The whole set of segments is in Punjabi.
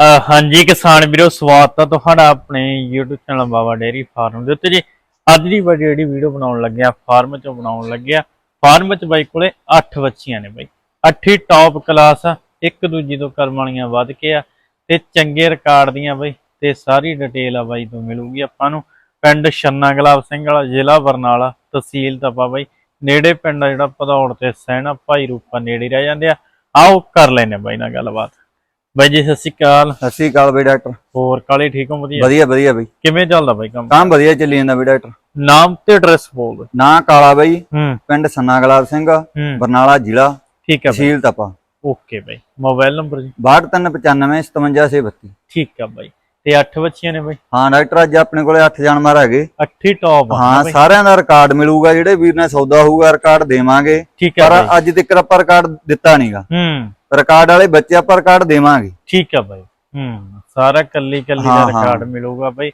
ਹਾਂਜੀ ਕਿਸਾਨ ਵੀਰੋ, ਸਵਾਗਤ ਹੈ ਤੁਹਾਡਾ ਆਪਣੇ YouTube channel Baba dairy farm ਦੇ ਉੱਤੇ ਜੀ। ਅੱਜ ਦੀ ਵੱਡੀ ਜਿਹੜੀ ਵੀਡੀਓ ਬਣਾਉਣ ਲੱਗਿਆ ਫਾਰਮ ਚੋਂ ਬਣਾਉਣ ਲੱਗਿਆ ਫਾਰਮ ਚ ਬਾਈ ਕੋਲੇ 8 ਬੱਚੀਆਂ ਨੇ ਬਾਈ। ਅੱਠੀ ਟੌਪ ਕਲਾਸ ਆ ਇੱਕ ਦੂਜੀ ਤੋਂ ਕਰਮ ਵਾਲੀਆਂ ਵੱਧ ਕੇ ਆ। ਤੇ ਚੰਗੇ ਰਿਕਾਰਡ ਦੀਆਂ ਬਾਈ, ਤੇ ਸਾਰੀ ਡਿਟੇਲ ਆ ਬਾਈ ਤੋਂ ਮਿਲੂਗੀ ਆਪਾਂ ਨੂੰ। ਪਿੰਡ ਛੰਨਾ ਗੁਲਾਬ ਸਿੰਘ ਵਾਲਾ, ਜ਼ਿਲ੍ਹਾ ਬਰਨਾਲਾ, ਤਹਿਸੀਲ ਤਪਾ ਬਾਈ। ਨੇੜੇ ਪਿੰਡ ਆ ਜਿਹੜਾ ਭਦੌੜ ਤੇ ਸਹਿਣਾ ਭਾਈ ਰੂਪਾ ਨੇੜੇ ਰਹਿ ਜਾਂਦੇ ਆ। ਆਓ ਕਰ ਲੈਨੇ ਬਾਈ ਨਾਲ ਗੱਲਬਾਤ। ਬਾਈ ਜੀ ਸਤਿ ਸ਼੍ਰੀ ਅਕਾਲ। ਸਤਿ ਸ਼੍ਰੀ ਅਕਾਲ ਬਈ ਡਾਕਟਰ। ਹੋਰ ਕਾਲੇ ਠੀਕ ਹੋ? ਵਧੀਆ। ਵਧੀਆ ਵਧੀਆ ਬਈ। ਕਿਵੇਂ ਚੱਲਦਾ ਬਾਈ ਕੰਮ? ਕੰਮ ਵਧੀਆ ਚੱਲੀ ਜਾਂਦਾ ਬਈ ਡਾਕਟਰ। ਨਾਮ ਤੇ ਐਡਰੈਸ ਬੋਲ ਦੇ ਨਾਂ ਕਾਲਾ ਬਈ। ਹੂੰ। ਪਿੰਡ ਸੰਨਾ ਗੁਲਾਬ ਸਿੰਘ ਹੂੰ। ਬਰਨਾਲਾ ਜ਼ਿਲ੍ਹਾ ਠੀਕ ਹੈ ਤਹਿਸੀਲ ਤਪਾ। ਓਕੇ ਬਾਈ। ਮੋਬਾਈਲ ਨੰਬਰ ਜੀ? 6295 57632 ਠੀਕ ਆ ਬਾਈ। ਤੇ 8 ਬੱਚੀਆਂ ਨੇ ਬਾਈ? ਹਾਂ ਡਾਕਟਰ ਅੱਜ ਆਪਣੇ ਕੋਲੇ 8 ਜਾਨਵਰ ਹੈਗੇ। ਅੱਠੀ ਟੌਪ ਆ ਹਾਂ ਸਾਰਿਆਂ ਦਾ ਰਿਕਾਰਡ ਮਿਲੂਗਾ ਜਿਹੜੇ ਵੀਰ ਨੇ ਸੌਦਾ ਹੋਊਗਾ ਰਿਕਾਰਡ ਦੇਵਾਂਗੇ। ਪਰ ਅੱਜ ਤੱਕ ਆਪਾਂ ਰਿਕਾਰਡ ਦਿੱਤਾ ਨਹੀਂਗਾ ਹੂੰ। ਰਿਕਾਰਡ ਵਾਲੇ ਬੱਚੇ ਆਪਾਂ ਰਿਕਾਰਡ ਦੇਵਾਂਗੇ। ਠੀਕ ਆ ਬਾਈ। ਹੂੰ ਸਾਰਾ ਕੱਲੀ ਕੱਲੀ ਦਾ ਹਾਂ, ਹਾਂ। ਰਿਕਾਰਡ ਮਿਲੂਗਾ ਬਾਈ।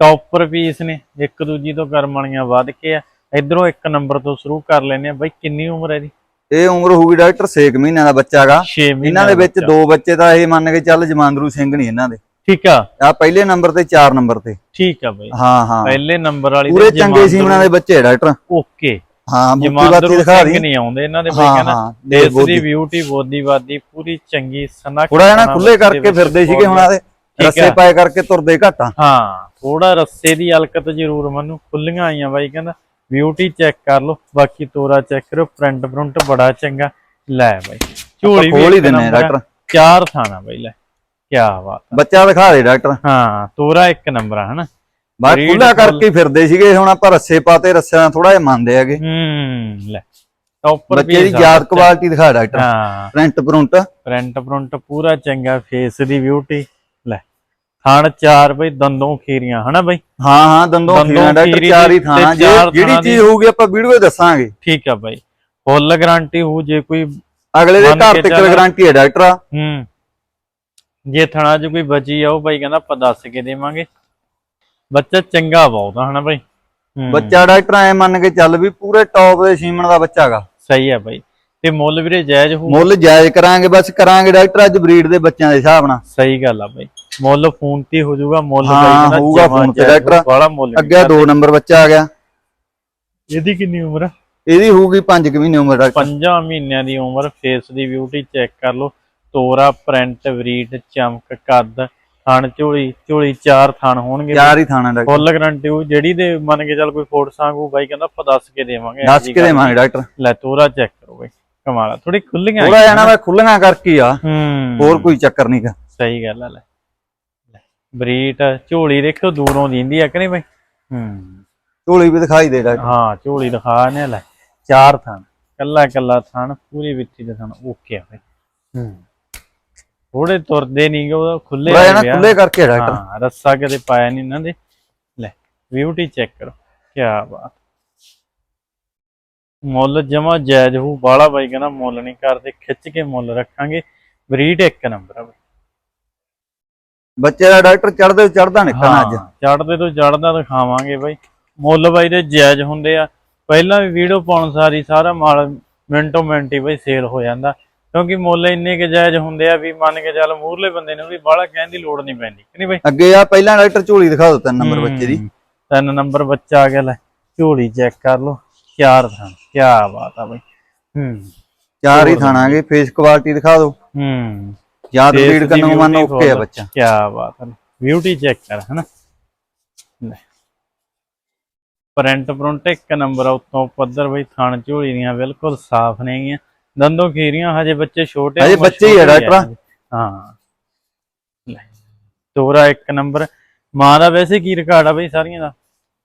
ਟੌਪਰ ਪੀਸ ਨੇ ਇੱਕ ਦੂਜੀ ਤੋਂ ਕਰਮ ਵਾਲੀਆਂ ਵੱਧ ਕੇ ਆ। ਇਧਰੋਂ ਇੱਕ ਨੰਬਰ ਤੋਂ ਸ਼ੁਰੂ ਕਰ ਲੈਨੇ ਆ। ਬਾਈ ਕਿੰਨੀ ਉਮਰ ਹੈ ਦੀ ਇਹ ਉਮਰ ਹੋਊਗੀ ਡਾਕਟਰ 6 ਮਹੀਨਿਆਂ ਦਾ ਬੱਚਾ ਹੈਗਾ 6 ਮਹੀਨੇ ਇਹਨਾਂ ਦੇ ਵਿੱਚ ਦੋ ਬੱਚੇ ਤਾਂ ਇਹ ਮੰਨ ਕੇ ਚੱਲ ਜਮਾਂਦਰੂ ਸਿੰਘ ਨਹੀਂ ਇਹਨਾਂ ਦੇ। ਠੀਕ ਆ। ਆ ਪਹਿਲੇ ਨੰਬਰ ਤੇ 4 ਨੰਬਰ ਤੇ। ਠੀਕ ਆ ਬਾਈ। ਹਾਂ ਹਾਂ। ਪਹਿਲੇ ਨੰਬਰ ਵਾਲੀ ਪੂਰੇ ਚੰਗੇ ਸੀਮਨਾਂ ਦੇ ਬੱਚੇ ਡਾਕਟਰ। ਓਕੇ। ਹਾਂ ਮੁੱਕੀ ਜਮਾਂਦਰੂ ਬਾਤੀ ਦਿਖਾ ਸਿੰਘ ਦੀ। ਨਹੀਂ ਆਉਂਦੇ ਇਹਨਾਂ ਦੇ ਬਾਈ ਹਾਂ ਕਹਿੰਦਾ ਹਾਂ ਦੇਸ ਦੇਖ ਦੀ ਬਿਊਟੀ ਬੋਦੀ ਬਾਦੀ ਪੂਰੀ ਚੰਗੀ ਸਨਕ ਥੋੜਾ ਜਿਹਾ ਨਾ ਖੁੱਲੇ ਕਰਕੇ ਫਿਰਦੇ ਸੀਗੇ ਹੁਣ ਆਦੇ ਠੀਕ ਰੱਸੇ ਹੈ। ਪਾਏ ਕਰਕੇ ਤੁਰਦੇ ਘਾਟਾਂ ਹਾਂ ਥੋੜਾ ਰੱਸੇ ਦੀ ਹਲਕਤ ਜ਼ਰੂਰ ਮੈਨੂੰ ਖੁੱਲੀਆਂ ਆਈਆਂ ਬਾਈ ਕਹਿੰਦਾ ਬਿਊਟੀ ਚੈੱਕ ਕਰ ਲਓ ਬਾਕੀ ਤੋਰਾ ਚੈੱਕ ਕਰੋ ਪ੍ਰਿੰਟ ਪ੍ਰਿੰਟ ਬੜਾ ਚੰਗਾ। ਲੈ ਬਾਈ ਝੋਲੀ ਵੀ ਖੋਲ ਹੀ ਦਿੰਨੇ। ਡਾਕਟਰ। ਚਾਰ ਥਾਣਾ ਬਾਈ ਲੈ ਕੀ ਬਾਤ। ਬੱਚਾ ਦਿਖਾ ਦੇ ਡਾਕਟਰ। ਹਾਂ ਤੋਰਾ ਇੱਕ ਨੰਬਰ ਆ ਹਨਾ? ਬਾਹਰ Breed ਖੁੱਲਾ। ਕਰਕੇ ਫਿਰਦੇ ਸੀਗੇ ਹੁਣ ਆਪਾਂ ਰੱਸੇ ਪਾਤੇ ਰੱਸਿਆਂ ਨਾਲ ਥੋੜਾ ਜਿਹਾ ਮੰਨਦੇ ਹੈਗੇ। ਹੂੰ ਲੈ। ਟੌਪਰ ਬੱਚੇ ਦੀ ਯਾਦ ਕੁਆਲਿਟੀ ਦਿਖਾ ਡਾਕਟਰ। ਹਾਂ। ਪ੍ਰਿੰਟ ਪ੍ਰਿੰਟ ਪ੍ਰਿੰਟ ਪ੍ਰਿੰਟ ਪੂਰਾ ਚੰਗਾ ਫੇਸ ਦੀ ਬਿਊਟੀ ਲੈ ਥਣ ਚਾਰ ਬਈ ਦੰਦੋਂ ਖੀਰੀਆਂ ਹਨਾ ਬਈ? ਹਾਂ ਹਾਂ ਦੰਦੋਂ ਦੰਦੋਂ ਖੀਰਾ ਡਾਕਟਰ ਖੀਰੀ ਚਾਰ ਹੀ ਚਾਰ ਜਿਹੜੀ ਥਾਣਾ ਦੀ- ਚੀਜ਼ ਹੋਊਗੀ ਆਪਾਂ ਵੀਡੀਓ ਦੱਸਾਂਗੇ। ਠੀਕ ਆ ਬਾਈ। ਫੁੱਲ ਗਾਰੰਟੀ ਹੋ ਜੇ ਕੋਈ ਅਗਲੇ ਦੇ ਮੰਨ ਘਰ ਕੇ ਤੱਕ ਚੱਲ। ਗਾਰੰਟੀ ਹੈ ਡਾਕਟਰ। ਹੂੰ। ਜੇ ਥਣਾ 'ਚ ਕੋਈ ਬਚੀ ਆ ਉਹ ਬਾਈ ਕਹਿੰਦਾ ਆਪਾਂ ਦੱਸ ਕੇ ਦੇਵਾਂਗੇ। ਬੱਚਾ ਚੰਗਾ ਬਹੁਤ ਆ ਹਨਾ ਬਾਈ? ਬੱਚਾ ਡਾਕਟਰ ਐ ਮੰਨ ਕੇ ਚੱਲ ਵੀ ਪੂਰੇ ਟੌਪ ਦੇ ਸੀਮਨ ਦਾ ਬੱਚਾ ਹੈਗਾ ਸਹੀ ਆ ਬਾਈ। ਤੇ ਮੁੱਲ ਵੀਰੇ ਜਾਇਜ਼ ਹੋ ਮੁੱਲ ਜਾਇਜ਼ ਕਰਾਂਗੇ ਬਸ ਕਰਾਂਗੇ ਡਾਕਟਰ ਅੱਜ ਬਰੀਡ ਦੇ ਬੱਚਿਆਂ ਦੇ ਹਿਸਾਬ ਨਾਲ। ਸਹੀ ਗੱਲ ਆ ਬਾਈ। ਮੁੱਲ ਫੋਨ ਤੇ ਹੋ ਜਾਊਗਾ ਮੁੱਲ ਹਾਂ, ਹੋਊਗਾ ਫੋਨ ਤੇ ਡਾਕਟਰ। ਅੱਗੇ ਦੋ ਨੰਬਰ ਬੱਚਾ ਆ ਗਿਆ। ਇਹਦੀ ਕਿੰਨੀ ਉਮਰ ਆ? ਇਹਦੀ ਹੋਊਗੀ 5 ਮਹੀਨੇ ਉਮਰ ਡਾਕਟਰ। ਪੰਜਾਂ ਮਹੀਨਿਆਂ ਦੀ ਉਮਰ ਫੇਸ ਦੀ ਬਿਊਟੀ ਚੈੱਕ ਕਰ ਲਓ। ਤੋਰਾ ਪ੍ਰਿੰਟ ਵਰੀਟ ਚਮਕ ਕੱਦ। ਥਣ ਝੋਲੀ ਝੋਲੀ ਚਾਰ ਥਣ ਹੋਣਗੇ ਚਾਰ ਹੀ ਥਾਣਾ ਡਾਕਟਰ। ਫੁੱਲ ਗਰੰਟੀ ਉਹ ਜਿਹੜੀ ਦੇ ਮੰਨ ਕੇ ਚੱਲ ਕੋਈ ਫੋਟ ਸਾਂਗੂ ਬਾਈ ਕਹਿੰਦਾ ਆਪਾਂ ਦੱਸ ਕੇ ਦੇਵਾਂਗੇ ਦੱਸ ਕੇ ਦੇਵਾਂਗੇ ਡਾਕਟਰ। ਲੈ ਤੋਰਾ ਚੈੱਕ ਕਰੋ ਬਈ ਕਮਾਲ ਥੋੜੀ ਖੁੱਲੀਆਂ ਥੋੜਾ ਜਾਣਾ ਮੈਂ ਖੁੱਲੀਆਂ ਕਰਕੇ ਆ ਹੂੰ। ਹੋਰ ਕੋਈ ਚੱਕਰ ਨਹੀਂ ਗਾ। ਸਹੀ ਗੱਲ ਆ ਲੈ। ਬਰੀਟ ਝੋਲੀ ਦੇਖੋ ਦੂਰੋਂ ਦਿੰਦੀ ਆ ਕਿ ਨਹੀਂ ਬਈ? ਹੂੰ। ਝੋਲੀ ਵੀ ਦਿਖਾਈ ਦੇ ਡਾਕਟਰ। ਹਾਂ ਝੋਲੀ ਦਿਖਾ ਨੇ ਲੈ ਚਾਰ ਥਣ। ਕੱਲਾ ਕੱਲਾ ਥਣ ਪੂਰੀ ਵਿੱਚੀ ਦੇ ਥਣ ਓਕੇ ਆ ਬਈ। ਹੂੰ। ਥੋੜੇ ਤੁਰਦੇ ਨਹੀਂ ਉਹ ਖੁੱਲੇ ਗਏ ਆ। ਖੁੱਲੇ ਕਰਕੇ ਡਾਕਟਰ। ਹਾਂ ਰੱਸਾ ਕਦੇ ਪਾਇਆ ਨਹੀਂ ਇਹਨਾਂ ਦੇ। ਲੈ ਬਿਊਟੀ ਚੈੱਕ ਕਰੋ। ਕੀ ਬਾਤ। ਮੁੱਲ ਜਮਾ ਜਾਇਜ਼ ਹੋ ਬਾਲਾ ਬਾਈ ਕਹਿੰਦਾ ਮੁੱਲ ਨਹੀਂ ਕਰਦੇ ਖਿੱਚ ਕੇ ਮੁੱਲ ਰੱਖਾਂਗੇ। ਬਰੀਡ ਇੱਕ ਨੰਬਰ ਆ ਬਾਈ। ਬੱਚੇ ਦਾ ਡਾਕਟਰ ਚੜਦੇ ਚੜਦਾ ਨਿਕਲਣਾ ਅੱਜ। ਹਾਂ, ਚੜ੍ਹਦੇ ਤੋਂ ਚੜਦਾ ਦਿਖਾਵਾਂਗੇ ਬਾਈ। ਮੁੱਲ ਬਾਈ ਦੇ ਜਾਇਜ਼ ਹੁੰਦੇ ਆ। ਪਹਿਲਾਂ ਵੀ ਵੀਡੀਓ ਪਾਉਣ ਸਾਰੀ ਸਾਰਾ ਮਾਲ ਮਿੰਟੋ ਮਿੰਟ ਹੀ ਬਾਈ ਸੇਲ ਹੋ ਜਾਂਦਾ। ਕਿਉਂਕਿ ਮੁੱਲ ਇੰਨੇ ਕਿ ਜਾਇਜ਼ ਹੁੰਦੇ ਆ ਵੀ ਮੰਨ ਕੇ ਚੱਲ ਮੂਰਲੇ ਬੰਦੇ ਨੂੰ ਵੀ ਬਾਹਲਾ ਕਹਿਣ ਦੀ ਲੋੜ ਨਹੀਂ ਪੈਂਦੀ ਕਿ ਨਹੀਂ ਬਾਈ? ਅੱਗੇ ਆ ਪਹਿਲਾਂ ਡਾਕਟਰ ਝੋਲੀ ਦਿਖਾ ਦੋ ਤਿੰਨ ਨੰਬਰ ਬੱਚੇ ਦੀ। ਤਿੰਨ ਨੰਬਰ ਬੱਚਾ ਆ ਗਿਆ ਲੈ ਝੋਲੀ ਚੈੱਕ ਕਰ ਲਓ ਚਾਰ ਥਾਂ ਕੀ ਬਾਤ ਆ ਬਾਈ। ਹੂੰ। ਚਾਰ ਹੀ ਥਾਣਾਗੇ ਫੇਸ ਕੁਆਲਿਟੀ ਦਿਖਾ ਦਿਓ ਹੂੰ। ਜਾਂ Face ਬਰੀਡ ਦੀ ਕਰਨ ਮੰਨ beauty ਓਕੇ ਆ। ਬੱਚਾ। ਕੀ ਬਾਤ ਹੈ ਬਿਊਟੀ ਚੈੱਕ ਕਰ ਹਨਾ? ਲੈ। ਪ੍ਰਿੰਟ ਪ੍ਰਿੰਟ ਇੱਕ ਨੰਬਰ ਆ ਉਤੋਂ ਪੱਧਰ ਬਈ ਥਣ ਝੋਲੀ ਦੀਆਂ ਬਿਲਕੁਲ ਸਾਫ਼ ਨੇਗੀਆਂ। ਦੰਦੋਂ ਖੀਰੀਆਂ ਹਜੇ ਬੱਚੇ ਛੋਟੇ ਹਜੇ ਬੱਚੇ ਹੀ ਆ ਛੋਟੀ ਡਾਕਟਰ। ਹਾਂ। ਤੋਰਾ ਇੱਕ ਨੰਬਰ। ਮਾਂ ਦਾ ਵੈਸੇ ਕੀ ਰਿਕਾਰਡ ਆ ਬਈ ਸਾਰੀਆਂ ਦਾ?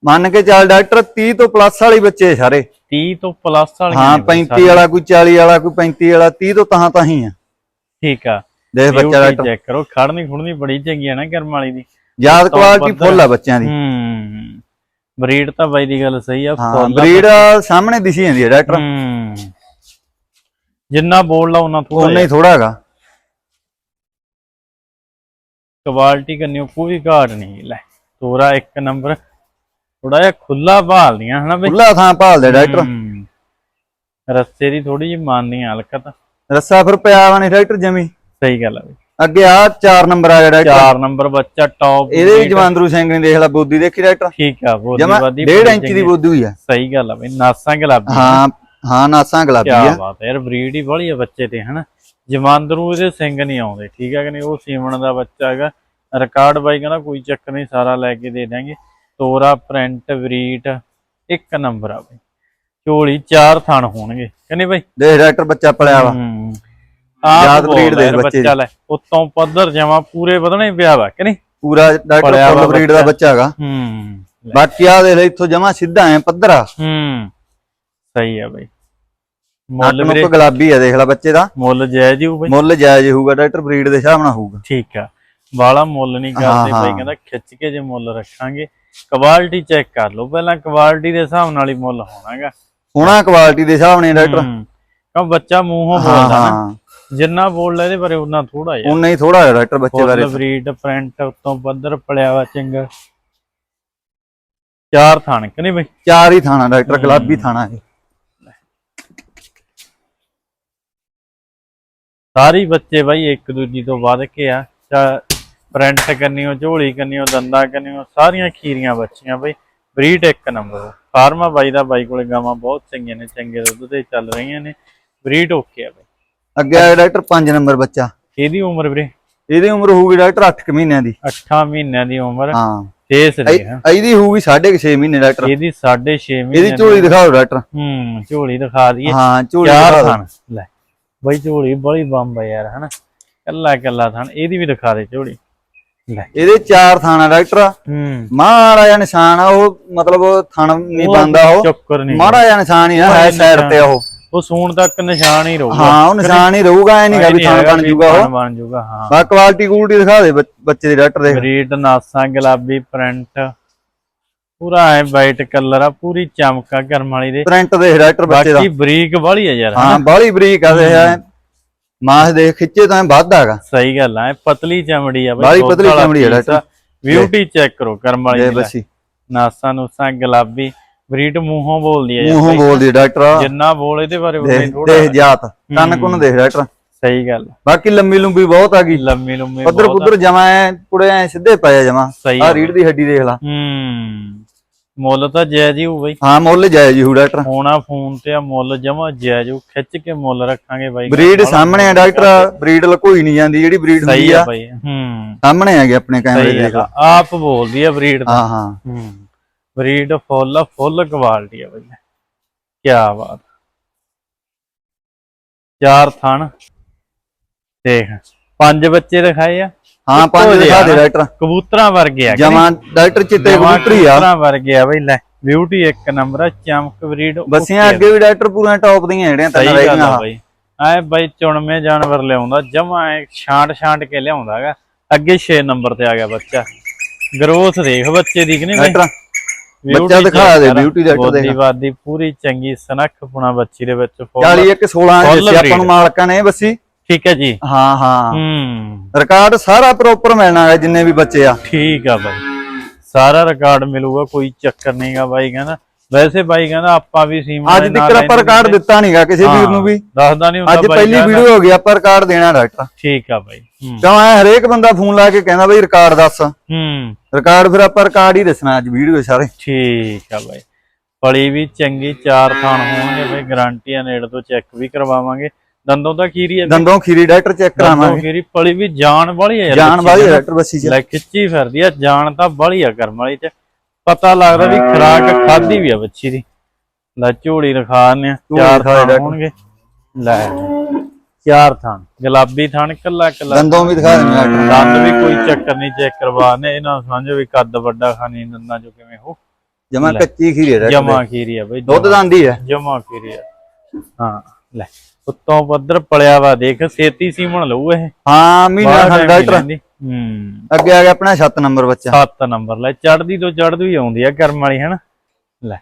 ਮੰਨ ਕੇ ਚੱਲ ਡਾਕਟਰ 30 ਤੋਂ ਪਲੱਸ ਵਾਲੀ ਬੱਚੇ ਸਾਰੇ। 30 ਤੋਂ ਪਲੱਸ ਵਾਲੀਆਂ ਹਾਂ ਨੇ ਬਈ 35 ਵਾਲਾ ਕੋਈ 40 ਵਾਲਾ ਕੋਈ 35 ਵਾਲਾ 30 ਤੋਂ ਤਾਂ ਤਾਂ ਹੀ ਆ। ਠੀਕ ਆ। ਦੇਖ ਬੱਚਾ ਡਾਕਟਰ। ਚੈੱਕ ਕਰੋ ਖੜਨੀ ਖੁੜਨੀ ਬੜੀ ਚੰਗੀ ਆ ਨਾ ਕਰਮ ਵਾਲੀ ਦੀ। ਯਾਦ ਕੁਆਲਿਟੀ ਫੁੱਲ ਆ ਬੱਚਿਆਂ ਦੀ। ਹੂੰ। ਬਰੀਡ ਤਾਂ ਬਾਈ ਦੀ ਗੱਲ ਸਹੀ ਆ ਹਾਂ ਆ। ਬਰੀਡ ਸਾਹਮਣੇ ਦਿਸੀ ਜਾਂਦੀ ਹੈ ਡਾਕਟਰ। ਹੂੰ। ਜਿੰਨਾ ਬੋਲ ਲਾ ਉਹਨਾਂ ਥੋੜਾ ਉਹਨੇ ਹੀ ਥੋੜਾ ਹੈਗਾ। ਕੁਆਲਿਟੀ ਕਰਨੀ ਕੋਈ ਘਾਟ ਨਹੀਂ ਲੈ ਤੋਰਾ ਇੱਕ ਨੰਬਰ। ਥੋੜਾ ਜਿਹਾ ਖੁੱਲਾ ਭਾਲਦੀਆਂ ਹਨਾ ਬਈ? ਖੁੱਲਾ ਥਾਂ ਭਾਲਦੇ ਡਾਕਟਰ। ਹੂੰ। ਰਸਤੇ ਦੀ ਥੋੜੀ ਜਿਹੀ ਮੰਨਦੀਆਂ ਹਲਕਤ। ਰੱਸਾ ਫਿਰ ਪਿਆ ਵਾ ਨਹੀਂ ਡਾਕਟਰ ਜਮੀ। ਸਹੀ ਗੱਲ ਆ ਬਈ। ਅੱਗੇ ਆ 4 ਨੰਬਰ ਆ ਗਿਆ ਡਾਕਟਰ। ਚਾਰ ਨੰਬਰ ਬੱਚਾ ਟੌਪ ਇਹਦੇ ਵੀ ਜਵਾਂਦਰੂ ਸਿੰਘ ਨੇ ਦੇਖ ਲੈ ਬੋਦੀ ਦੇਖੀ ਡਾਕਟਰ। ਠੀਕ ਆ ਬੋਦੀ ਜਮਾ ਬਾਦੀ 1.5 ਇੰਚ ਦੀ ਬੋਦੀ ਹੋਈ ਆ। ਸਹੀ ਗੱਲ ਆ ਬਈ ਨਾਸਾਂ ਗੁਲਾਬੀ। ਹਾਂ ਹਾਂ ਨਾਸਾਂ ਗੁਲਾਬੀ ਕੀ ਆ ਬਾਤ ਹੈ ਯਾਰ ਬਰੀਡ ਹੀ ਬੜੀ ਆ ਬੱਚੇ ਤੇ ਹਨਾ? ਜਮਾਂਦਰੂ ਇਹਦੇ ਸਿੰਘ ਨਹੀਂ ਆਉਂਦੇ ਠੀਕ ਹੈ ਕਿ ਨਹੀਂ? ਉਹ ਸੀਮਣ ਦਾ ਬੱਚਾ ਹੈਗਾ। ਰਿਕਾਰਡ ਬਾਈ ਕਹਿੰਦਾ ਕੋਈ ਚੱਕਰ ਨਹੀਂ ਸਾਰਾ ਲੈ ਕੇ ਦੇ ਦਾਂਗੇ ਤੋਰਾ ਪ੍ਰਿੰਟ ਬਰੀਡ ਇੱਕ ਨੰਬਰ ਆ ਬਈ। ਝੋਲੀ ਚਾਰ ਥਣ ਹੋਣਗੇ। ਕਹਿੰਦੇ ਬਾਈ? ਦੇਖ ਡਾਕਟਰ ਬੱਚਾ ਪਲਿਆ ਵਾ। ਯਾਦ breed ਦੇ ਦੇ ਬੱਚੇ। ਬੱਚਾ ਲੈ ਉਤੋਂ ਪੱਧਰ ਜਮਾ ਪੂਰੇ ਵਧਣੇ ਪਿਆ ਵਾ ਕਿ ਨਹੀਂ? ਪੂਰਾ ਡਾਕਟਰ ਫੁੱਲ ਬਰੀਡ ਦਾ ਬੱਚਾ। ਹੈਗਾ। ਹੂੰ। ਬਾਕੀ ਆ ਦੇਖ ਲੈ ਇੱਥੋਂ ਜਮਾ ਸਿੱਧਾ ਐ ਪੱਧਰਾ। ਹੂੰ। ਸਹੀ ਆ ਬਈ। ਮੁੱਲ ਵੀਰੇ ਨੁੱਕ ਗੁਲਾਬੀ ਆ ਦੇਖ ਲੈ ਬੱਚੇ ਦਾ। ਮੁੱਲ ਜਾਇਜ਼ ਹੀ ਹੋਊ ਬਈ। ਮੁੱਲ ਜਾਇਜ਼ ਹੋਊਗਾ ਡਾਕਟਰ ਬਰੀਡ ਦੇ ਹਿਸਾਬ ਨਾਲ ਹੋਊਗਾ। ਠੀਕ ਆ। ਵਾਲਾ ਮੁੱਲ ਨਹੀਂ ਕਰਦੇ। ਭਾਈ ਕਹਿੰਦਾ ਖਿੱਚ ਕੇ ਜੇ ਮੁੱਲ ਰੱਖਾਂਗੇ। ਕੁਆਲਿਟੀ ਚੈੱਕ ਕਰ ਲਓ ਪਹਿਲਾਂ ਕੁਆਲਿਟੀ ਦੇ ਹਿਸਾਬ ਨਾਲ ਹੀ ਮੁੱਲ ਹੋਣਾਗਾ। ਸੋਹਣਾ ਕੁਆਲਿਟੀ ਦੇ ਹਿਸਾਬ ਨਾਲ ਡਾਕਟਰ। ਕਿਉਂ ਬੱਚਾ ਮੂੰਹੋਂ ਬੋਲਦਾ ਨਾ। ਜਿੰਨਾ ਬੋਲਦਾ ਇਹਦੇ ਬਾਰੇ ਉਹਨਾਂ ਥੋੜਾ ਜਿਹਾ ਉਨਾ ਹੀ ਥੋੜਾ ਹੈ ਡਾਕਟਰ ਬੱਚੇ ਬਾਰੇ। ਬਰੀਡ ਪ੍ਰਿੰਟ ਉਤੋਂ ਪੱਧਰ ਪਲਿਆ ਵਾ ਚੰਗਾ। ਚਾਰ ਥਾਣ ਕਿ ਨਹੀਂ ਬਈ? ਚਾਰ ਹੀ ਥਾਣਾ ਡਾਕਟਰ ਗੁਲਾਬੀ ਥਾਣਾ ਹੈ ਸਾਰੇ ਬੱਚੇ ਬਾਈ ਇੱਕ ਦੂਜੀ ਤੋਂ ਵੱਧ ਕੇ ਆ। ਪ੍ਰਿੰਟ ਕੰਨੀਓ ਝੋਲੀ ਕੰਨੀਓ ਦੰਦਾਂ ਕੰਨੀਓ ਸਾਰੀਆਂ ਖੀਰੀਆਂ ਬੱਚੀਆਂ ਬਾਈ। ਬਰੀਡ ਇੱਕ ਨੰਬਰ ਫਾਰਮਾ ਬਾਈ ਦਾ ਬਾਈ ਕੋਲੇ ਗਾਵਾਂ ਬਹੁਤ ਚੰਗੀਆਂ ਨੇ ਚੰਗੇ ਦੁੱਧ ਤੇ ਚੱਲ ਰਹੀਆਂ ਨੇ। ਬਰੀਡ ਓਕੇ ਆ ਬਾਈ। ਅੱਗੇ ਆ ਡਾਕਟਰ 5 ਨੰਬਰ ਬੱਚਾ। ਇਹਦੀ ਉਮਰ ਵੀਰੇ? ਇਹਦੀ ਉਮਰ ਹੋਊਗੀ ਡਾਕਟਰ 8 ਮਹੀਨਿਆਂ ਦੀ। 8 ਮਹੀਨਿਆਂ ਦੀ ਉਮਰ। ਹਾਂ। ਫੇਸ ਰਹੀ ਹੈ। ਇਹ- ਇਹਦੀ ਹੋਊਗੀ 6.5 ਮਹੀਨੇ ਡਾਕਟਰ। ਇਹਦੀ 6.5 ਇਹਦੀ ਮਹੀਨੇ ਝੋਲੀ ਦਿਖਾਓ ਡਾਕਟਰ। ਹੂੰ ਝੋਲੀ ਦਿਖਾ ਦਈਏ। ਹਾਂ ਝੋਲੀ ਦਿਖਾ ਲੈ। ਬਈ ਝੋਲੀ ਬੜੀ ਬੰਬ ਆ ਯਾਰ ਹਨਾ? ਕੱਲਾ ਕੱਲਾ ਥਣ ਇਹਦੀ ਵੀ ਦਿਖਾ ਦੇ ਝੋਲੀ। ਲੈ। ਇਹਦੇ ਚਾਰ ਥਾਣਾ ਡਾਕਟਰ। ਹੂੰ। ਜਿਹਾ ਨਿਸ਼ਾਨ ਆ ਉਹ ਮਤਲਬ ਥਣ ਨਹੀਂ ਬੰਦਾ ਉਹ। ਚੱਕਰ ਨਹੀਂ। ਮਾੜਾ ਜਿਹਾ ਨਿਸ਼ਾਨ ਹੀ ਆ ਹੈ ਸਾਈਡ ਤੇ ਉਹ। ਉਹ ਸੂਣ ਤੱਕ ਨਿਸ਼ਾਨ ਹੀ ਰਹੂਗਾ। ਹਾਂ ਉਹ ਨਿਸ਼ਾਨ ਹੀ ਰਹੂਗਾ ਐ ਨਹੀਂਗਾ ਵੀ ਥਣ ਬਣ ਜੂਗਾ ਉਹ। ਬਣ ਜੂਗਾ ਹਾਂ। ਬਾ ਕੁਆਲਿਟੀ ਕੁਆਲਿਟੀ ਦਿਖਾ ਦੇ ਬੱਚ- ਬੱਚੇ ਦੀ ਡਾਕਟਰ ਦੇ। ਬਰੀਡ ਨਾਸਾਂ ਗੁਲਾਬੀ ਪ੍ਰਿੰਟ। ਪੂਰਾ ਐ ਵਾਈਟ ਕਲਰ ਆ ਪੂਰੀ ਚਮਕਾ ਕਰਮ ਵਾਲੀ ਦੇ। ਪ੍ਰਿੰਟ ਦੇ ਡਾਕਟਰ ਬੱਚੇ ਦਾ। ਬਾਕੀ ਬਰੀਕ ਵਾਲੀ ਆ ਯਾਰ ਹਾਂ ਬਾਹਲੀ ਬਰੀਕ ਆ ਦੇ ਮਾਸ ਦੇ ਖਿੱਚੇ ਤਾਂ ਵੱਧ ਹੈਗਾ ਸਹੀ ਗੱਲ ਆ ਐ ਪਤਲੀ ਚਮੜੀ ਆ ਬਾਹਲੀ ਪਤਲੀ ਚਮੜੀ ਆ ਡਾਕਟਰ। ਬਿਊਟੀ ਚੈੱਕ ਕਰੋ ਕਰਮ ਵਾਲੀ ਦੇ। ਬੱਸੀ। ਨਾਸਾਂ ਨੂਸਾਂ ਗੁਲਾਬੀ ਬਰੀਡ ਮੂੰਹੋਂ ਬੋਲਦੀ ਆ ਮੂੰਹੋਂ ਬਾਈ। ਬੋਲਦੀ ਡਾਕਟਰ ਜਿੰਨਾ ਬੋਲ ਇਹਦੇ ਬਾਰੇ ਦੇਖ ਥੋੜਾ ਦੇਖ ਜਾਤ ਕੰਨ ਕੁੰਨ ਦੇਖ ਡਾਕਟਰ ਸਹੀ ਗੱਲ ਬਾਕੀ ਲੰਮੀ ਲੰਬੀ ਬਹੁਤ ਆ ਗਈ। ਲੰਮੀ ਲੰਮੀ ਪੱਧਰ। ਪੁੱਧਰ ਜਮਾ ਐ ਕੁੜੇ ਐ ਸਿੱਧੇ ਪਏ ਜਮਾ। ਆ। ਰੀੜ ਦੀ ਹੱਡੀ ਦੇਖ ਲਾ। ਹੂੰ। ਮੁੱਲ ਤਾਂ ਜਾਇਜ਼ ਹੀ ਹੋਊ ਬਈ। ਹਾਂ ਮੁੱਲ ਜਾਇਜ਼ ਹੀ ਹੂ ਡਾਕਟਰ। ਹੋਣਾ ਫੋਨ ਤੇ ਆ ਮੁੱਲ ਜਮਾ ਜਾਇਜ਼ ਹੋਊ, ਖਿੱਚ ਕੇ ਮੁੱਲ ਰੱਖਾਂਗੇ ਬਾਈ। ਬਰੀਡ ਸਾਹਮਣੇ ਆ ਡਾਕਟਰ ਬਰੀਡ ਲਕੋਈ ਨਹੀਂ ਜਾਂਦੀ ਜਿਹੜੀ ਬਰੀਡ ਹੁੰਦੀ ਆ ਆ। ਬਾਈ ਹੂੰ। ਸਾਹਮਣੇ ਆ ਗਏ ਆਪਣੇ ਕੈਮਰੇ ਦੇਖ ਆ ਆਪ ਬੋਲਦੀ ਆ ਬਰੀਡ ਦਾ। ਹਾਂ ਹਾਂ। ਹੂੰ। ਬਰੀਡ ਫੁੱਲ ਫੁੱਲ ਕੁਆਲਿਟੀ ਆ ਬਾਈ। ਕੀ ਬਾਤ। ਚਾਰ ਥਣ। ਦੇਖ ਪੰਜ ਬੱਚੇ ਦਿਖਾਏ ਆ। ਹਾਂ ਪੰਜ ਦਿਖਾ ਦੇ। ਡਾਕਟਰ। ਕਬੂਤਰਾਂ ਵਰਗੇ ਆ? ਜਮਾ ਡਾਕਟਰ ਚਿੱਟੇ ਕਬੂਤਰੀ ਆ। ਕਬੂਤਰਾਂ ਵਰਗੇ ਆ ਬਈ ਲੈ ਬਿਊਟੀ ਇੱਕ ਨੰਬਰ ਆ ਚਮਕ ਬਰੀਡ ਬੱਸੀਆਂ ਅੱਗੇ ਵੀ ਡਾਕਟਰ ਪੂਰਾ ਟੌਪ ਦੀਆਂ ਜਿਹੜੀਆਂ ਸਹੀ ਤਿੰਨ ਰਹਿ ਗੱਲ ਗਈਆਂ ਆ। ਬਾਈ। ਐ ਬਾਈ ਚੁਣਵੇਂ ਜਾਨਵਰ ਲਿਆਉਂਦਾ ਜਮਾ ਐ ਛਾਂਟ ਛਾਂਟ ਕੇ ਲਿਆਉਂਦਾਗਾ ਅੱਗੇ 6 ਨੰਬਰ ਤੇ ਆ ਗਿਆ ਬੱਚਾ। ਗਰੋਥ ਦੇਖ ਬੱਚੇ ਦੀ ਕਿ ਨਹੀਂ ਡਾਕਟਰ ਬੱਚਾ ਦਿਖਾ ਦੇ, beauty ਡਾਕਟਰ। ਬੋਦੀ ਬਾਦੀ ਪੂਰੀ ਚੰਗੀ ਸਨਖ ਪੁਣਾ ਬੱਚੀ ਦੇ ਵਿੱਚ full। 40 ਇੱਕ 16 Full ਜਿੱਸੇ ਆਪਾਂ ਨੂੰ। ਮਾਲਕਾਂ ਨੇ ਬੱਸੀ। ਠੀਕ ਹੈ ਜੀ। ਹਾਂ ਹਾਂ। ਹੂੰ। ਰਿਕਾਰਡ ਸਾਰਾ ਪ੍ਰੋਪਰ ਮਿਲਣਾ ਹੈ ਜਿੰਨੇ ਵੀ ਬੱਚੇ ਆ। ਠੀਕ ਆ ਬਾਈ। ਸਾਰਾ ਰਿਕਾਰਡ ਮਿਲੂਗਾ ਕੋਈ ਚੱਕਰ ਨਹੀਂਗਾ ਬਾਈ ਕਹਿੰਦਾ। ਵੈਸੇ ਬਾਈ ਕਹਿੰਦਾ ਆਪਾਂ ਵੀ ਸੀਮਾ ਅੱਜ ਤੱਕ ਆਪਾਂ ਰਿਕਾਰਡ ਦਿੱਤਾ ਨਹੀਂਗਾ ਕਿਸੇ ਵੀਰ ਨੂੰ ਵੀ। ਦੱਸਦਾ ਨਹੀਂ ਹੁੰਦਾ ਅੱਜ ਪਹਿਲੀ। ਵੀਡੀਓ ਹੋ ਗਈ ਆਪਾਂ ਰਿਕਾਰਡ ਦੇਣਾ ਡਾਕਟਰ ਠੀਕ ਆ ਬਾਈ ਕਿਉਂ ਐ ਹਰੇਕ ਬੰਦਾ ਫੋਨ ਲਾ ਕੇ ਕਹਿੰਦਾ ਬਈ ਰਿਕਾਰਡ ਦੱਸ। ਹੂੰ। ਰਿਕਾਰਡ ਫਿਰ ਆਪਾਂ ਰਿਕਾਰਡ ਹੀ ਦੱਸਣਾ ਅੱਜ ਵੀਡੀਓ ਸਾਰੇ। ਠੀਕ ਆ ਬਾਈ। ਪਲੀ ਵੀ ਚੰਗੀ ਚਾਰ ਥਾਣ ਹੋਣਗੇ ਬਾਈ ਗਾਰੰਟੀਆਂ ਨੇੜ ਤੋਂ ਚੈੱਕ ਵੀ ਕਰਵਾਵਾਂਗੇ। ਦੰਦੋਂ ਤਾਂ ਖੀਰੀ ਹੈ। ਦੰਦੋਂ ਖੀਰੀ ਡਾਕਟਰ ਚੈੱਕ ਦੰਦੋਂ ਕਰਾਵਾਂਗੇ। ਖੀਰੀ ਪਲੀ ਵੀ ਜਾਨ ਵਾਲੀ ਹੈ ਜਾਨ ਵਾਲੀ ਦੀ। ਡਾਕਟਰ ਬੱਸੀ ਚ। ਲੈ ਖਿੱਚੀ ਫਿਰਦੀ ਆ ਜਾਨ ਤਾਂ ਬਾਲੀ ਆ ਕਰਮ ਵਾਲੀ ਚ। ਪਤਾ ਲੱਗਦਾ ਵੀ ਖਰਾਕ ਖਾਦੀ ਵੀ ਆ ਬੱਚੀ ਦੀ। ਲੈ ਝੋਲੀ ਰਖਾਣੇ ਚਾਰ ਦੇ ਹੋਣਗੇ। ਲੈ ਚਾਰ ਥਾਣ ਗੁਲਾਬੀ ਥਾਣ ਕੱਲਾ ਕੱਲਾ। ਦੰਦੋਂ ਵੀ ਦਿਖਾ ਦੇਣੇ ਡਾਕਟਰ। ਦੰਦ ਵੀ ਕੋਈ ਚੱਕਰ ਨਹੀਂ ਚੈੱਕ ਕਰਵਾਣੇ ਇਹਨਾਂ ਸਮਝੋ ਵੀ ਕੱਦ ਵੱਡਾ ਖਾਣੀ ਦੰਦਾਂ ਚੋਂ ਕਿਵੇਂ ਹੋ। ਜਮਾ ਕੱਚੀ ਖੀਰੀ ਹੈ ਜਮਾ ਖੀਰੀ ਆ ਬਈ ਦੁੱਧ ਦੰਦੀ ਹੈ। ਜਮਾ ਖੀਰੀ ਆ। ਹਾਂ ਲੈ। ਉੱਤੋਂ ਪੱਧਰ ਪਲਿਆ ਵਾ ਦੇਖ ਛੇਤੀ ਸੀਮਣ ਲਊ ਇਹ। ਹਾਂ ਮਹੀਨਾ ਬਾਹਰ ਖੰਡ ਲੈਂਦੀ। ਹੂੰ। ਅੱਗੇ ਆ ਗਿਆ ਆਪਣਾ 7 ਨੰਬਰ ਬੱਚਾ। 7 ਨੰਬਰ ਲੈ ਚੜਦੀ ਤੋਂ ਚੜਦੀ ਆਉਂਦੀ ਆ ਕਰਮ ਵਾਲੀ ਹਨਾ? ਲੈ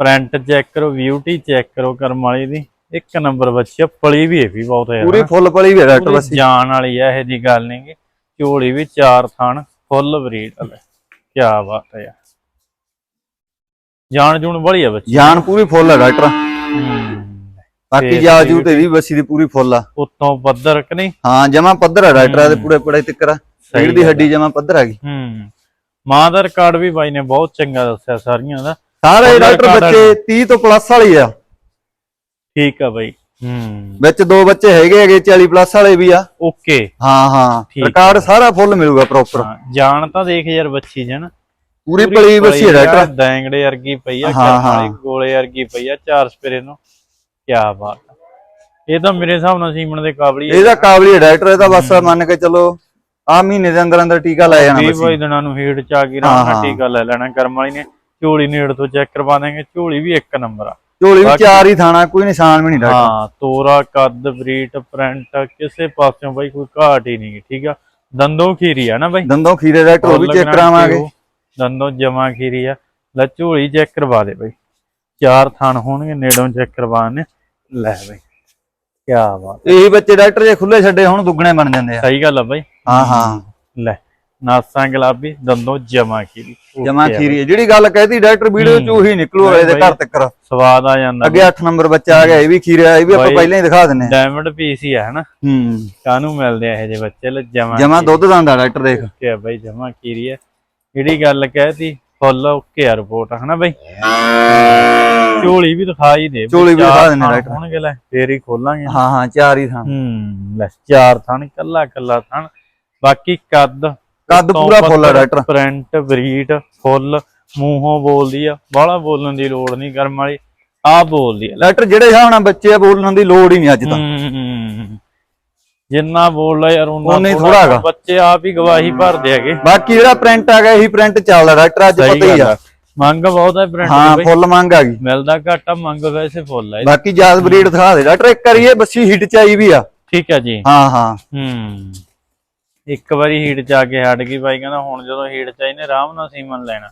ਪ੍ਰਿੰਟ ਚੈੱਕ ਕਰੋ ਬਿਊਟੀ ਚੈੱਕ ਕਰੋ ਕਰਮ ਵਾਲੀ ਦੀ। ਇੱਕ ਨੰਬਰ ਬੱਚੀ ਆ ਪਲੀ ਵੀ ਇਹ ਵੀ ਬਹੁਤ ਹੈ ਪੂਰੀ ਫੁੱਲ ਪਲੀ ਵੀ ਹੈ ਡਾਕਟਰ ਬੱਸੀ ਜਾਨ ਵਾਲੀ ਆ ਇਹ ਜੀ ਗੱਲ ਨਹੀਂਗੀ ਝੋਲੀ ਵੀ ਚਾਰ ਥਣ ਫੁੱਲ ਬਰੀਡ ਲੈ ਕੀ ਬਾਤ ਹੈ ਯਾਰ। ਜਾਨ ਜੂਨ ਬੜੀ ਆ ਬੱਚੀ। ਜਾਨ ਪੂਰੀ ਫੁੱਲ ਹੈ ਡਾਕਟਰ ਹੂੰ ਬਾਕੀ ਜਾਜੂ ਤੇ ਵੀ ਬੱਸੀ ਦੀ ਪੂਰੀ ਫੁੱਲ ਆ। ਉੱਤੋਂ ਪੱਧਰ ਕਿ ਨਹੀਂ? ਹਾਂ ਜਮਾ ਪੱਧਰ ਆ ਡਾਕਟਰਾਂ ਦੇ। ਪੂਰੇ ਪੜੇ ਤਿੱਕਰ ਸਹੀ ਰੀੜ ਦੀ। ਹੱਡੀ ਜਮਾ ਪੱਧਰ ਆ ਗਈ। ਹੂੰ। ਮਾਂ ਦਾ ਰਿਕਾਰਡ ਵੀ ਬਾਈ ਨੇ ਬਹੁਤ ਚੰਗਾ ਦੱਸਿਆ ਸਾਰੀਆਂ ਦਾ। ਸਾਰੇ ਕਾਰਡ ਬੱਚੇ 30 ਤੋਂ ਪਲੱਸ ਵਾਲੇ ਆ। ਠੀਕ ਆ ਬਾਈ। ਹੂੰ। ਵਿੱਚ ਦੋ ਬੱਚੇ ਹੈਗੇ ਹੈਗੇ 40 ਪਲੱਸ ਵਾਲੇ ਵੀ ਆ। ਓਕੇ। ਹਾਂ ਹਾਂ। ਰਿਕਾਰਡ ਸਾਰਾ ਫੁੱਲ ਮਿਲੂਗਾ ਪ੍ਰੋਪਰ ਜਾਣ ਤਾਂ ਦੇਖ ਯਾਰ ਬੱਚੀ ਜਨ ਪੂਰੀ ਪਲੀ ਬੱਸੀ ਹੈ ਡਾਕਟਰ ਦੈਂਗੜੇ ਵਰਗੀ ਪਈ ਆ ਹਾਂ। ਗੋਲੇ ਵਰਗੀ ਪਈ ਆ ਚਾਰ ਸਪਰੇ ਨੂੰ। ਕੀ ਬਾਤ। ਇਹ ਤਾਂ ਮੇਰੇ ਹਿਸਾਬ ਨਾਲ ਸੀਮਣ ਦੇ ਕਾਬਲੀ ਇਹਦਾ ਕਾਬਲੀ ਡਾਕਟਰ ਇਹਦਾ ਬਸ ਮੰਨ ਕੇ ਚੱਲੋ ਆ ਮਹੀਨੇ ਦੇ ਅੰਦਰ ਅੰਦਰ ਟੀਕਾ ਲੈ ਜਾਣਾ 20 ਬੱਸੀ ਬਾਈ ਦਿਨਾਂ ਨੂੰ ਹੀਟ ਚ ਆ ਹਾਂ। ਟੀਕਾ ਲੈ ਲੈਣਾ ਕਰਮ ਵਾਲੀ ਨੇ। ਝੋਲੀ ਨੇੜ ਤੋਂ ਚੈੱਕ ਕਰਵਾ ਦੇਂਗੇ ਝੋਲੀ ਵੀ ਇੱਕ ਨੰਬਰ ਆ। ਝੋਲੀ ਵੀ ਚਾਰ ਹੀ ਥਾਣਾ ਕੋਈ ਨਿਸ਼ਾਨ ਵੀ ਨਹੀਂ ਡਾਕਟਰ। ਹਾਂ ਤੋਰਾ ਕੱਦ ਬਰੀਟ ਪ੍ਰਿੰਟ ਕਿਸੇ ਪਾਸਿਓਂ ਬਾਈ ਕੋਈ ਘਾਟ ਹੀ ਨਹੀਂ ਠੀਕ ਆ? ਦੰਦੋਂ ਖੀਰੀ ਆ ਨਾ ਬਾਈ? ਦੰਦੋਂ ਖੀਰੇ ਡਾਕਟਰ ਉਹ ਵੀ ਚੈੱਕ ਕਰਾਵਾਂਗੇ। ਦੰਦੋਂ ਜਮਾ ਖੀਰੀ ਆ। ਲੈ ਝੋਲੀ ਚੈੱਕ ਕਰਵਾ ਦੇ ਬਾਈ। ਚਾਰ ਥਣ ਹੋਣਗੇ ਨੇੜੋਂ ਚੈੱਕ ਕਰਵਾਣੇ ਲੈ ਬਾਈ ਕੀ ਬਾਤ ਇਹੀ ਬੱਚੇ ਡਾਕਟਰ ਜੇ ਖੁੱਲੇ ਛੱਡੇ ਹੁਣ ਦੁੱਗਣੇ ਬਣ ਜਾਂਦੇ ਆ। ਸਹੀ ਗੱਲ ਆ ਬਾਈ। ਹਾਂ ਹਾਂ। ਲੈ ਨਾਸਾਂ ਗੁਲਾਬੀ ਦੰਦੋਂ ਜਮਾ ਖੀਰੀ। ਜਮਾ ਆ ਖੀਰੀ। ਜਿਹੜੀ ਗੱਲ ਕਹਿਤੀ ਡਾਕਟਰ ਵੀਡੀਓ ਚ ਉਹੀ ਨਿਕਲੂ ਇਹਦੇ। ਘਰ ਤੱਕ ਸਵਾਦ ਆ ਜਾਂਦਾ ਅੱਗੇ 8 ਨੰਬਰ ਬੱਚਾ ਆ ਗਿਆ ਇਹ ਵੀ ਖੀਰਾ ਇਹ ਵੀ ਆਪਾਂ। ਪਹਿਲਾਂ ਹੀ ਦਿਖਾ ਦਿੰਨੇ ਆ ਡਾਇਮੰਡ ਪੀਸ ਹੀ ਆ ਹਨਾ? ਹੂੰ। ਕਾਹਨੂੰ ਮਿਲਦੇ ਆ ਇਹ ਜੇ ਬੱਚੇ? ਲੈ ਜਮਾ ਜਮਾ ਦੁੱਧ ਦੰਦਾ ਡਾਕਟਰ ਦੇਖ। ਆ ਬਾਈ ਜਮਾ ਕੀਰੀ ਹੈ ਜਿਹੜੀ ਗੱਲ ਕਹਿਤੀ ਫੁੱਲ ਓਕੇ ਆ ਰਿਪੋਰਟ ਹਨਾ ਬਾਈ? ਝੋਲੀ ਵੀ ਦਿਖਾ ਹੀ ਦੇ ਝੋਲੀ ਵੀ ਦਿਖਾ ਦਿੰਦੇ ਡਾਕਟਰ। ਹੋਣਗੇ ਲੈ ਫੇਰ ਹੀ ਖੋਲਾਂਗੇ। ਹਾਂ ਹਾਂ ਚਾਰ ਹੀ ਥਾਂ। ਹੂੰ ਲੈ ਚਾਰ ਥਣ ਕੱਲਾ ਕੱਲਾ ਥਣ ਬਾਕੀ ਕੱਦ ਕੱਦ ਪੂਰਾ ਫੁੱਲ ਆ ਡਾਕਟਰ। ਪ੍ਰਿੰਟ ਬਰੀਟ ਫੁੱਲ ਮੂੰਹੋਂ ਬੋਲਦੀ ਆ ਬਾਹਲਾ ਬੋਲਣ ਦੀ ਲੋੜ ਨਹੀਂ ਕਰਮ ਵਾਲੀ ਆ ਬੋਲਦੀ ਆ। ਡਾਕਟਰ ਜਿਹੜੇ ਨਾਲ ਬੱਚੇ ਆ ਬੋਲਣ ਦੀ ਲੋੜ ਹੀ ਨਹੀਂ ਅੱਜ ਤਾਂ। ਹੂੰ। ਜਿੰਨਾ ਬੋਲਦਾ ਯਾਰ ਉਹਨਾਂ ਹੀ ਹੈਗਾ। ਬੱਚੇ ਆਪ ਹੀ ਗਵਾਹੀ ਭਰਦੇ ਹੈਗੇ। ਬਾਕੀ ਜਿਹੜਾ ਪ੍ਰਿੰਟ ਆ ਗਿਆ ਇਹੀ ਪ੍ਰਿੰਟ ਚੱਲਦਾ ਡਾਕਟਰ ਅੱਜ ਪਤਾ ਹੀ ਆ। ਮੰਗ ਬਹੁਤ ਹੈ ਪ੍ਰਿੰਟ ਹਾਂ ਦੀ ਬਈ। ਫੁੱਲ ਮੰਗ ਆ ਗਈ। ਮਿਲਦਾ ਘੱਟ ਮੰਗ ਵੈਸੇ ਫੁੱਲ ਹੈ ਬਾਕੀ ਜਾਦ ਬਰੀਡ ਦਿਖਾ ਦੇ। ਡਾਕਟਰ ਇੱਕ ਵਾਰੀ ਇਹ ਬੱਸੀ ਹਿੱਟ ਚ ਆਈ ਵੀ ਆ। ਠੀਕ ਹੈ ਜੀ। ਹਾਂ ਹਾਂ। ਹੂੰ ਇੱਕ ਵਾਰੀ ਹੀਟ ਚ ਆ ਕੇ ਹਟ ਗਈ ਬਾਈ ਕਹਿੰਦਾ ਹੁਣ ਜਦੋਂ ਹੀਟ ਚ ਆਈ ਨੇ ਆਰਾਮ ਨਾਲ ਸੀਮਨ ਲੈਣਾ।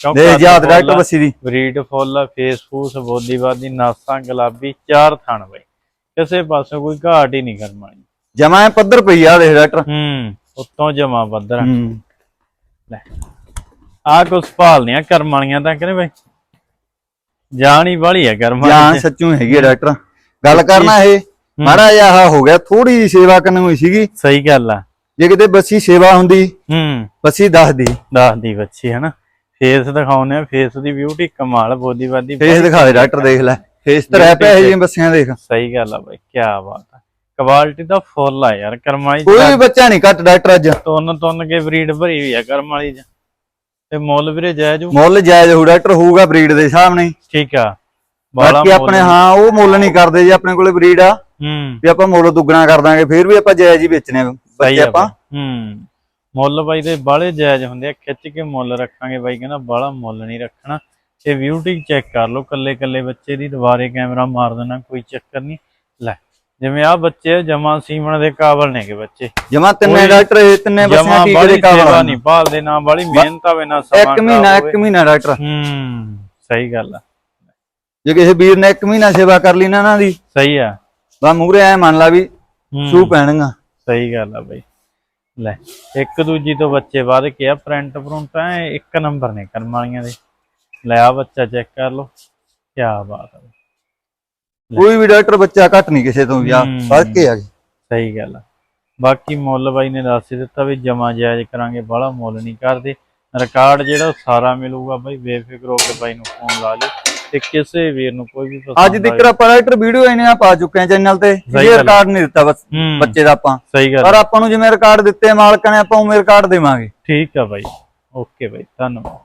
ਦੇ ਫੁੱਲ ਡਾਕਟਰ ਬੱਸੀ ਦੀ। ਬਰੀਡ ਫੁੱਲ ਫੇਸ ਫੂਸ ਬੋਦੀਵਾਦੀ ਨਾਸਾਂ ਗੁਲਾਬੀ ਚਾਰ ਥਣ ਬਾਈ। ਕਿਸੇ ਪਾਸੋਂ ਕੋਈ ਘਾਟ ਹੀ ਨਹੀਂ ਕਰਮਾਣੀ ਜਮਾ ਪੱਧਰ ਪਈ ਆ ਦੇਖ ਡਾਕਟਰ। ਹੂੰ ਉੱਤੋਂ ਜਮਾ ਬੱਦਰ ਹੂੰ। ਲੈ ਆ ਕੁਛ ਭਾਲਦੀਆਂ ਕਰਮ ਵਾਲੀਆਂ ਤਾਂ ਕਹਿੰਦੇ ਬਾਈ? ਜਾਨ ਹੀ ਵਾਲੀ ਹੈ ਕਰਮ ਜਾਨ ਵਾਲੀ। ਚ। ਸੱਚੂ ਹੈਗੀ ਆ ਡਾਕਟਰ। ਗੱਲ ਕਰਨਾ ਇਹ ਮਾੜਾ ਜਿਹਾ ਆਹ ਹੋ ਗਿਆ ਥੋੜੀ ਜਿਹੀ ਸੇਵਾ ਕਰਨੀ ਹੋਈ ਸੀਗੀ। ਸਹੀ ਗੱਲ ਆ। ਜੇ ਕਿਤੇ ਬੱਸੀ ਸੇਵਾ ਹੁੰਦੀ ਹੂੰ। ਬੱਸੀ ਦੱਸਦੀ ਦੱਸਦੀ ਬੱਚੀ ਹਨਾ? ਫੇਸ ਦਿਖਾਉਨੇ ਆ ਫੇਸ ਦੀ ਬਿਊਟੀ ਕਮਾਲ ਬੋਦੀਵਾਦੀ ਫੇਸ ਦਿਖਾ ਦੇ ਡਾਕਟਰ ਦੇਖ ਲੈ। ਫੇਸ ਤਾਂ ਰਹਿ ਪਿਆ ਇਹ ਜਿਹੀਆਂ ਬੱਸੀਆਂ ਦੇਖ। ਸਹੀ ਗੱਲ ਆ ਬਾਈ ਕੀ ਬਾਤ। ਆ ਕੁਆਲਿਟੀ ਦਾ ਫੁੱਲ ਆ ਯਾਰ ਕਰਮਾਈ ਕੋਈ ਬੱਚਾ ਨਹੀਂ ਘੱਟ ਡਾਕਟਰ ਅੱਜ। ਤੁੰਨ ਤੁੰਨ ਕੇ ਬਰੀਡ ਭਰੀ ਹੋਈ ਆ ਕਰਮ ਵਾਲੀ ਚ। ਤੇ ਮੁੱਲ ਵੀਰੇ ਜਾਇਜ਼ ਹੋਊ। ਮੁੱਲ ਜਾਇਜ਼ ਹੋ ਡਾਕਟਰ ਹੋਊਗਾ ਬਰੀਡ ਦੇ ਹਿਸਾਬ ਨਾਲ ਹੀ। ਠੀਕ ਆ। ਬਾਕੀ ਆਪਣੇ ਹਾਂ ਉਹ ਮੁੱਲ ਨਹੀਂ ਕਰਦੇ ਜੇ ਆਪਣੇ ਕੋਲੇ ਬਰੀਡ ਆ। ਹੂੰ। ਵੀ ਆਪਾਂ ਮੁੱਲ ਦੁੱਗਣਾ ਕਰ ਦਾਂਗੇ ਫਿਰ ਵੀ ਆਪਾਂ ਜਾਇਜ਼ ਹੀ ਵੇਚਨੇ ਬੱਚੇ ਆਪਾਂ। ਹੂੰ। ਮੁੱਲ ਬਾਈ ਦੇ ਬਾਲੇ ਜਾਇਜ਼ ਹੁੰਦੇ ਆ ਖਿੱਚ ਕੇ ਮੁੱਲ ਰੱਖਾਂਗੇ ਬਾਈ ਕਹਿੰਦਾ ਬਾਲਾ ਮੁੱਲ ਨਹੀਂ ਰੱਖਣਾ। ਇਹ ਬਿਊਟੀ ਚੈੱਕ ਕਰ ਲਓ ਕੱਲੇ ਕੱਲੇ ਬੱਚੇ ਦੀ ਦੁਬਾਰੇ ਕੈਮਰਾ ਮਾਰ ਦੇਣਾ ਕੋਈ ਚੱਕਰ ਨਹੀਂ। ਲੈ ਜਿਵੇਂ ਆ ਬੱਚੇ ਜਮਾ ਸੀਮਣ ਦੇ ਕਾਬਲ ਨੇਗੇ ਬੱਚੇ। ਜਮਾ ਤਿੰਨੇ ਡਾਕਟਰ ਇਹ ਤਿੰਨੇ ਟੀਕੇ ਬਾਲੀ ਦੇ ਕਾਬਲ। ਨਹੀਂ ਭਾਲਦੇ ਨਾ ਬਾਲੀ ਮਿਹਨਤ ਆਵੇ ਨਾ ਸਮਾਂ ਇੱਕ ਮਹੀਨਾ ਇੱਕ। ਮਹੀਨਾ ਡਾਕਟਰ। ਹੂੰ ਸਹੀ ਗੱਲ ਆ। ਜੇ ਕਿਸੇ ਵੀਰ ਨੇ ਇੱਕ ਮਹੀਨਾ ਸੇਵਾ ਕਰ ਲਈ ਨਾ ਇਹਨਾਂ ਦੀ ਸਹੀ ਆ। ਬਾ ਮੂਹਰੇ ਐ ਮੰਨ ਲਾ ਵੀ ਸੂ ਪੈਣਗਾ ਸਹੀ ਗੱਲ ਆ ਬਈ। ਲੈ ਇੱਕ ਦੂਜੀ ਤੋਂ ਬੱਚੇ ਵੱਧ ਕੇ ਆ ਪ੍ਰਿੰਟ ਪ੍ਰਿੰਟ ਐ ਇੱਕ ਨੰਬਰ ਨੇ ਕਰਮ ਵਾਲੀਆਂ ਦੇ। ਲੈ ਆ ਬੱਚਾ ਚੈੱਕ ਕਰ ਲਓ ਕੀ ਬਾਤ ਆ। ਕੋਈ ਵੀ ਡਾਕਟਰ ਬੱਚਾ ਘੱਟ ਨਹੀਂ ਕਿਸੇ ਤੋਂ ਵੀ ਆ। ਵੱਧ ਕੇ ਆ ਗਏ ਸਹੀ ਗੱਲ ਆ। ਬਾਕੀ ਮੁੱਲ ਬਾਈ ਨੇ ਦੱਸ ਦਿੱਤਾ ਵੀ ਜਮਾ ਜਾਇਜ਼ ਕਰਾਂਗੇ ਬਾਹਲਾ ਮੁੱਲ ਨਹੀਂ ਕਰਦੇ। ਰਿਕਾਰਡ ਜਿਹੜਾ ਸਾਰਾ ਮਿਲੂਗਾ ਬਾਈ ਬੇਫਿਕਰ ਹੋ ਕੇ ਬਾਈ ਨੂੰ ਫੋਨ ਲਾ ਲਿਓ ਤੇ ਕਿਸੇ ਵੀਰ ਨੂੰ ਕੋਈ ਵੀ ਅੱਜ ਤੱਕ ਆਪਾਂ ਡਾਕਟਰ ਵੀਡੀਓ ਇਹਨੇ ਆ ਪਾ ਚੁੱਕੇ ਆ ਚੈਨਲ ਤੇ ਆ। ਰਿਕਾਰਡ ਨਹੀਂ ਦਿੱਤਾ ਬਸ ਬੱਚੇ ਦਾ ਆਪਾਂ। ਸਹੀ ਗੱਲ ਪਰ। ਆਪਾਂ ਨੂੰ ਜਿਵੇਂ ਰਿਕਾਰਡ ਦਿੱਤੇ ਮਾਲਕਾਂ ਨੇ ਆਪਾਂ ਉਵੇਂ ਰਿਕਾਰਡ ਦੇਵਾਂਗੇ। ਠੀਕ ਆ ਬਾਈ। ਓਕੇ ਬਾਈ ਧੰਨਵਾਦ।